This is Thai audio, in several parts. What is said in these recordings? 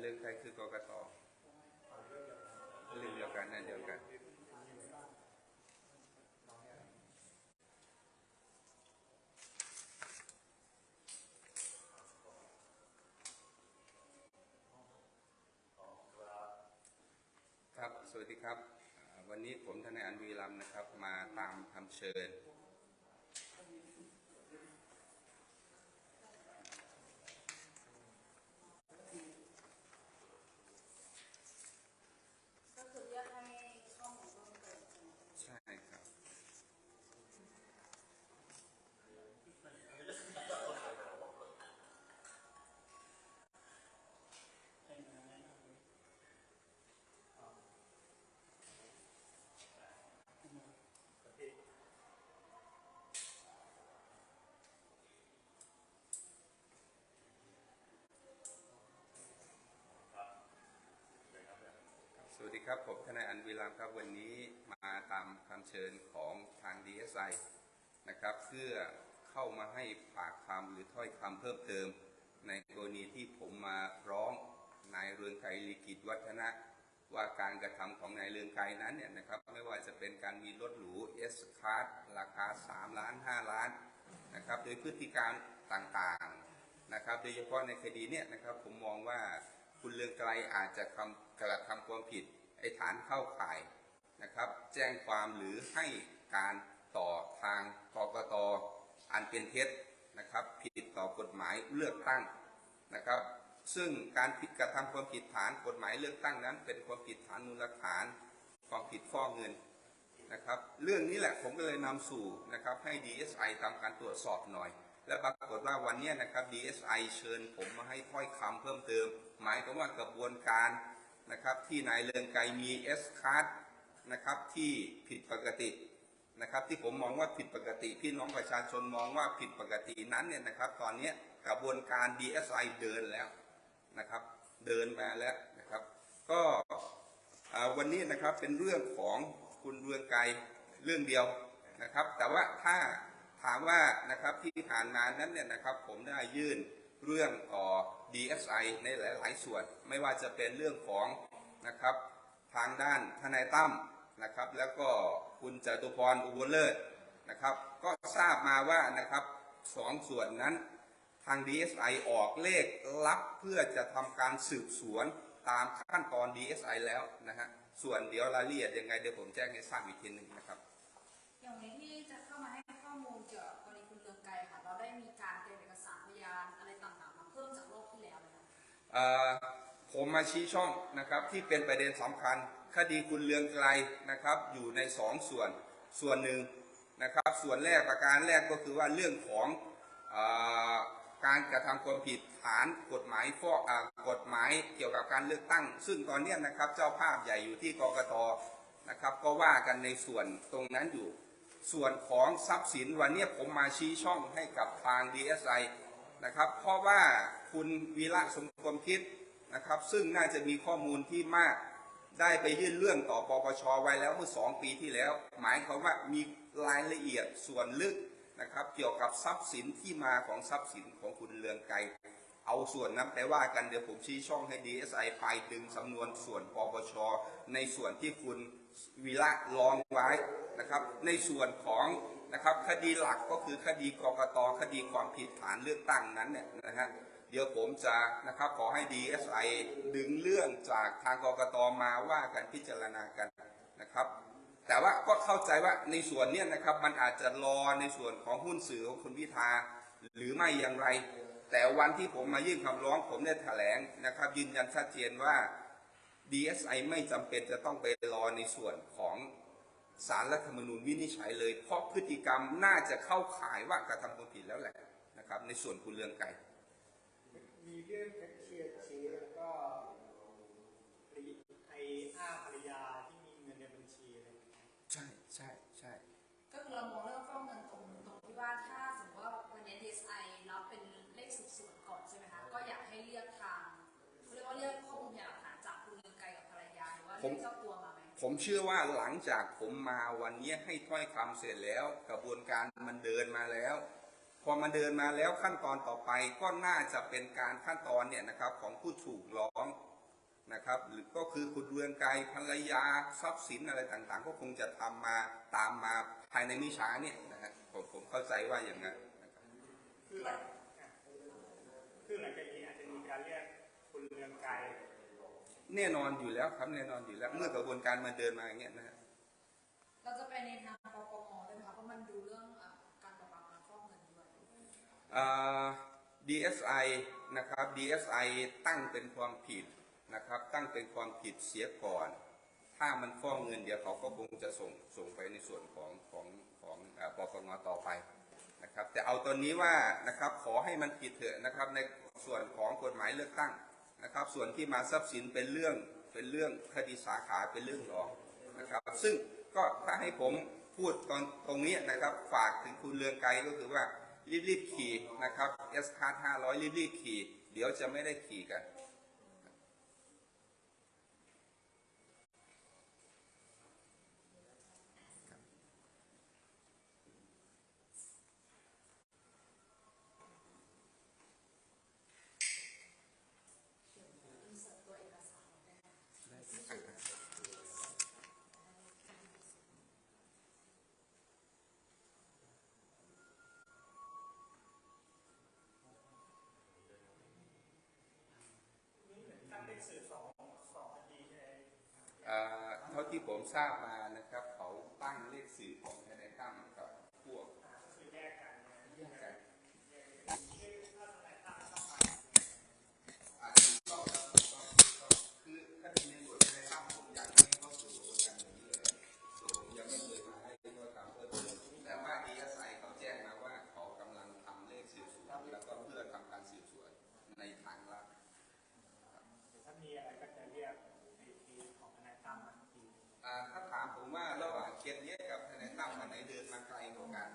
เรื่องใครคือกกตเรื่องเดียวกันอันเดียวกันครับ สวัสดีครับ วันนี้ผมทนายอันวีรัมนะครับ มาตามคำเชิญ ครับผมทนายอันวีรามครับวันนี้มาตามคำเชิญของทาง DSI นะครับ เพื่อเข้ามาให้ปากคำหรือถ้อยคำเพิ่มเติม ในกรณีที่ผมมาร้องนายเรืองไกรลีกิจวัฒนะว่าการกระทำของนายเรืองไกรนั้นเนี่ยนะครับไม่ว่าจะเป็นการมีรถหรูเอสคาร์ราคา 3 ล้าน 5 ล้านนะครับโดยพฤติการต่างๆนะครับโดยเฉพาะในคดีเนี่ยนะครับผมมองว่าคุณเรืองไกรอาจจะทำกระทำความผิด ไอ้ฐานเข้าข่ายนะครับ แจ้งความหรือให้การต่อทางกกตอันเป็นเท็จนะครับ ผิดต่อกฎหมายเลือกตั้งนะครับ ซึ่งการผิดกระทำความผิดฐานกฎหมายเลือกตั้งนั้น เป็นความผิดฐานมูลฐาน ความผิดฟอกเงินนะครับ เรื่องนี้แหละผมก็เลยนำสู่นะครับให้ DSI ทำการตรวจสอบหน่อย และปรากฏว่าวันนี้นะครับ DSI เชิญผมมาให้ถ้อยคำเพิ่มเติม หมายความว่ากระบวนการ นะครับที่นายเรืองไกรมี S card นะครับที่ผิดปกตินะครับที่ผมมองว่าผิดปกติพี่น้องประชาชนมองว่าผิดปกตินั้นเนี่ยนะครับตอนนี้กระบวนการ DSI เดินแล้วนะครับเดินมาแล้วนะครับ ก็วันนี้นะครับเป็นเรื่องของคุณเรืองไกรเรื่องเดียวนะครับ แต่ว่าถ้าถามว่านะครับที่ผ่านมานั้นเนี่ยนะครับผมได้ยื่น เรื่องต่อ DSI ในหลาย ๆ ส่วน ไม่ว่าจะเป็นเรื่องของนะครับทางด้านทนายตั้มนะครับ แล้วก็คุณจตุพรอุบลเลิศนะครับ ก็ทราบมาว่านะครับสองส่วนนั้นทาง DSI ออกเลขลับเพื่อจะทำการสืบสวนตามขั้นตอน DSI แล้วนะฮะ ส่วนเดี๋ยวรายละเอียดยังไงเดี๋ยวผมแจ้งให้ทราบอีกทีหนึ่งนะครับ ผมมาชี้ช่องนะครับที่เป็นประเด็นสำคัญ คดีคุณเลืองไกลนะครับอยู่ในสองส่วนส่วนหนึ่งนะครับส่วนแรกประการแรกก็คือว่าเรื่องของอการกระทำความผิดฐานกฎหมายฟอกกฎหมายเกี่ยวกับการเลือกตั้ง ซึ่งตอนนี้นะครับเจ้าภาพใหญ่อยู่ที่กกตนะครับก็ว่ากันในส่วนตรงนั้นอยู่ ส่วนของทรัพย์สินวันนี้ผมมาชี้ช่องให้กับทาง DSI นะครับ เพราะว่าคุณวีระสมความคิดนะครับ ซึ่งน่าจะมีข้อมูลที่มากได้ไปยื่นเรื่องต่อปปชไว้แล้วเมื่อสองปีที่แล้ว หมายความว่ามีรายละเอียดส่วนลึกนะครับ เกี่ยวกับทรัพย์สินที่มาของทรัพย์สินของคุณเลืองไกรเอาส่วนนั้นไปว่ากันเดี๋ยวผมชี้ช่องให้ DSI ไปดึงสำนวนส่วนปปชในส่วนที่คุณวีระรองไว้นะครับ ในส่วนของ นะครับ คดีหลักก็คือคดีกรกตคดีความผิดฐานเลือกตั้งนั้นเนี่ยนะฮะเดี๋ยวผมจะนะครับขอให้ DSI ดึงเรื่องจากทางกรกตมาว่ากันพิจารณากันนะครับ แต่ว่าก็เข้าใจว่าในส่วนเนี้ยนะครับมันอาจจะรอในส่วนของหุ้นสื่อของคุณพิธาหรือไม่อย่างไร แต่วันที่ผมมายื่นคำร้องผมได้แถลงนะครับยืนยันชัดเจนว่า DSI ไม่จำเป็นจะต้องไปรอในส่วนของ สารรัฐธรรมนูญวินิจฉัยเลย เพราะพฤติกรรมน่าจะเข้าข่ายว่ากระทำความผิดแล้วแหละนะครับ ในส่วนคุณเรืองไกรมีเรื่องแคชเชียร์ชีแล้วก็ภรรยไอ้อ้าภรรยาที่มีเงินในบัญชีอะไรอย่างเงี้ยใช่ใช่ใช่ก็คือเรามองเรื่องฟอกเงินตรงตรงที่ว่าถ้าสมมติว่า ผมเชื่อว่าหลังจากผมมาวันนี้ให้ถ้อยคำเสร็จแล้ว กระบวนการมันเดินมาแล้ว พอมาเดินมาแล้วขั้นตอนต่อไปก็น่าจะเป็นการขั้นตอนเนี่ยนะครับของผู้ถูกร้องนะครับหรือก็คือคุณเรืองไกรภรรยาทรัพย์สินอะไรต่างๆ ก็คงจะทำมาตามมาภายในมิช้าเนี่ยนะฮะผมผมเข้าใจว่าอย่างนั้นนะครับคือหลังคือหลังจากนี้อาจจะมีการเรียกคุณเรืองไกร แน่นอนอยู่แล้วครับแน่นอนอยู่แล้ว เมื่อกระบวนการมาเดินมาอย่างเงี้ยนะฮะเราจะไปในทางปปงด้วยไหมคะเพราะมันดูเรื่องการปราบปรามการฟอกเงินด้วยอ่า DSI นะครับ DSI ตั้งเป็นความผิดนะครับ ตั้งเป็นความผิดเสียก่อน ถ้ามันฟ้องเงินเดี๋ยวเขาก็คงจะส่งส่งไปในส่วนของของของปปงต่อไปนะครับ แต่เอาตอนนี้ว่านะครับขอให้มันผิดเถอะนะครับในส่วนของกฎหมายเลือกตั้ง นะครับ ส่วนที่มาทรัพย์สินเป็นเรื่องเป็นเรื่องคดีสาขาเป็นเรื่องรองนะครับ ซึ่งก็ถ้าให้ผมพูดตอนตรงนี้นะครับ ฝากถึงคุณเรืองไกรก็คือว่ารีบๆขี่นะครับ S คาร์500รีบๆขี่ เดี๋ยวจะไม่ได้ขี่กัน อินเสิร์ตตัวเอกสารได้ นี่เหมือนตั้งเลขสื่อสองสองนาทีใช่ไหม อ่าเที่ผมทราบมานะครับ เขาตั้งเลขสี่ ไหนเดินมาไกลกว่ากัน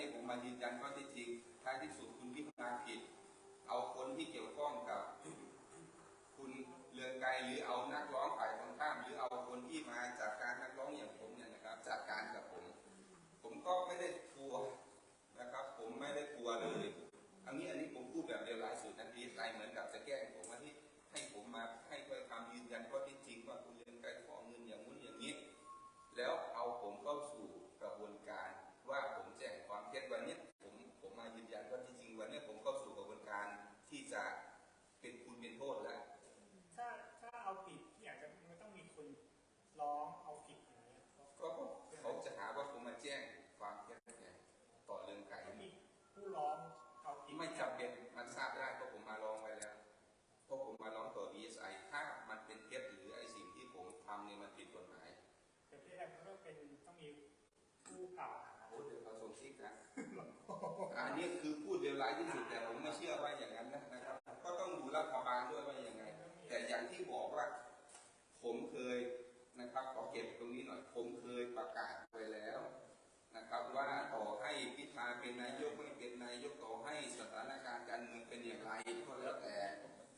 ให้ผมมายืนยันข้อเท็จจริงท้ายที่สุดคุณพิจารณาผิด เอาคนที่เกี่ยวข้องกับ คุณเรืองไกรหรือเอานักร้องฝ่ายตรงข้าม หรือเอาคนที่มาจากการนักร้องอย่างผมเนี่ยนะครับจัดการกับผม ผมก็ไม่ได้กลัวนะครับ ผมไม่ได้กลัวเลย ร้องเอาผิดอย่างเงี้ยก็เขาจะหาว่าผมมาแจ้งความเท็จไงต่อเรื่องไก่ถ้ามีผู้ร้องเอาผิดไม่จำเป็นมันทราบได้เพราะผมมาร้องไว้แล้วเพราะผมมาร้องต่อ DSI ถ้ามันเป็นเท็จหรือไอ้สิ่งที่ผมทำเนี่ยมันผิดกฎหมายแต่ที่แรกมันก็เป็นต้องมีผู้กล่าวหาโอ้เดี๋ยวเขาส่งซิกนะอันนี้คือพูดเร็วร้ายที่สุด เป็นนายกไม่เป็นนายกต่อให้สถานการณ์การเมืองเป็นอย่างไรก็แล้วแต่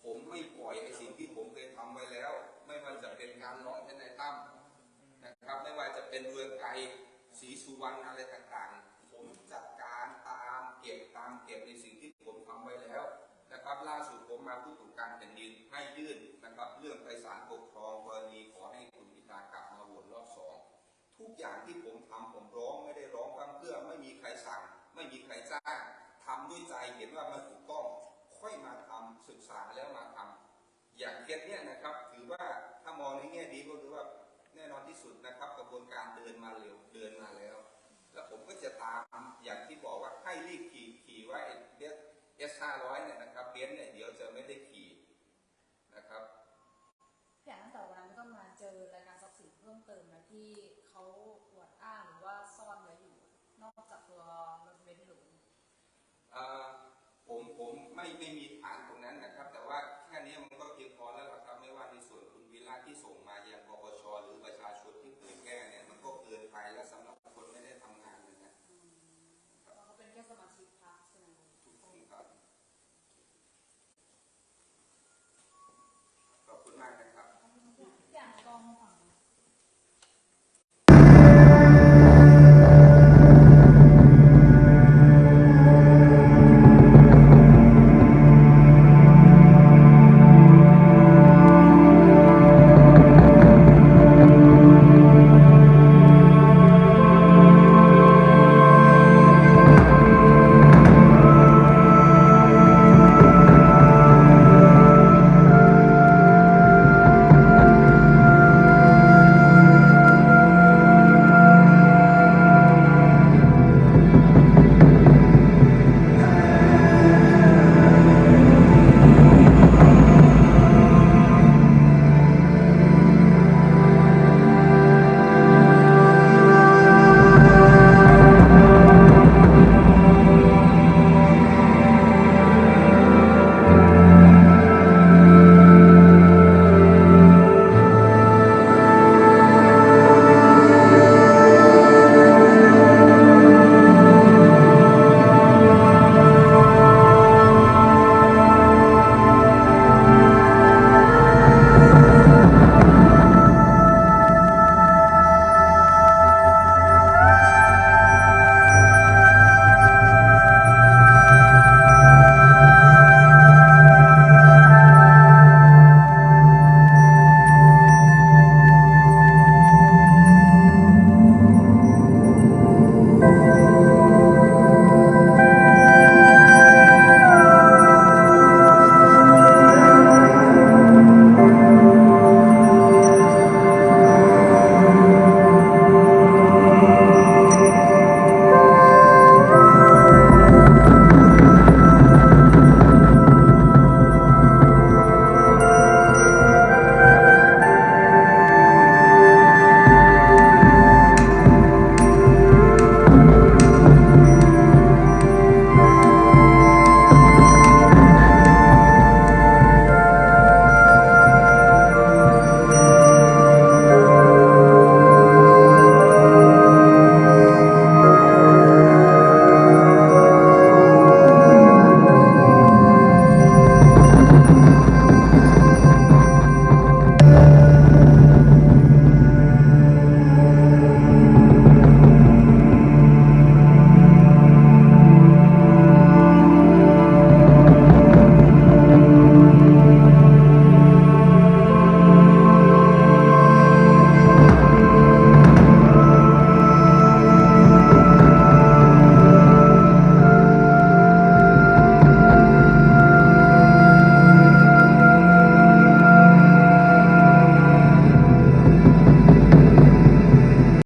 ผมไม่ปล่อยไอ้สิ่งที่ผมเคยทำไว้แล้ว ไม่ว่าจะเป็นการร้องทนายตั้มนะครับ ไม่ว่าจะเป็นเรืองไกรศรีสุวรรณอะไรต่างๆ ทำด้วยใจเห็นว่ามันถูกต้องค่อยมาทำศึกษาแล้วมาทำอย่างเคสเนี้ยนะครับถือว่าถ้ามองในแง่ดีก็คือว่าแน่นอนที่สุดนะครับ กระบวนการเดินมาเร็วเดินมาแล้ว แล้วผมก็จะตามอย่างที่บอกว่าให้รีบขี่ขี่ไว้เบสเอสห้าร้อยเนี่ยนะครับเบนเนี่ยเดี๋ยวจะไม่ได้ขี่นะครับอย่างตั้งแต่วันนั้นก็มาเจอรายการทรัพย์สินเพิ่มเติมมาที่ ไม่ไม่มีฐานตรงนั้นนะครับ แต่ว่าแค่นี้มันก็เพียงพอแล้วครับไม่ว่าในส่วนคุณวิระที่ส่งมายังปปชหรือประชาชนที่เคยแก้เนี่ยมันก็เกินไปแล้วสำหรับคนไม่ได้ทำงานเลยนะเขาเป็นแค่สมาชิกพรรคใช่ไหมถูกต้องครับขอบคุณมากนะครับ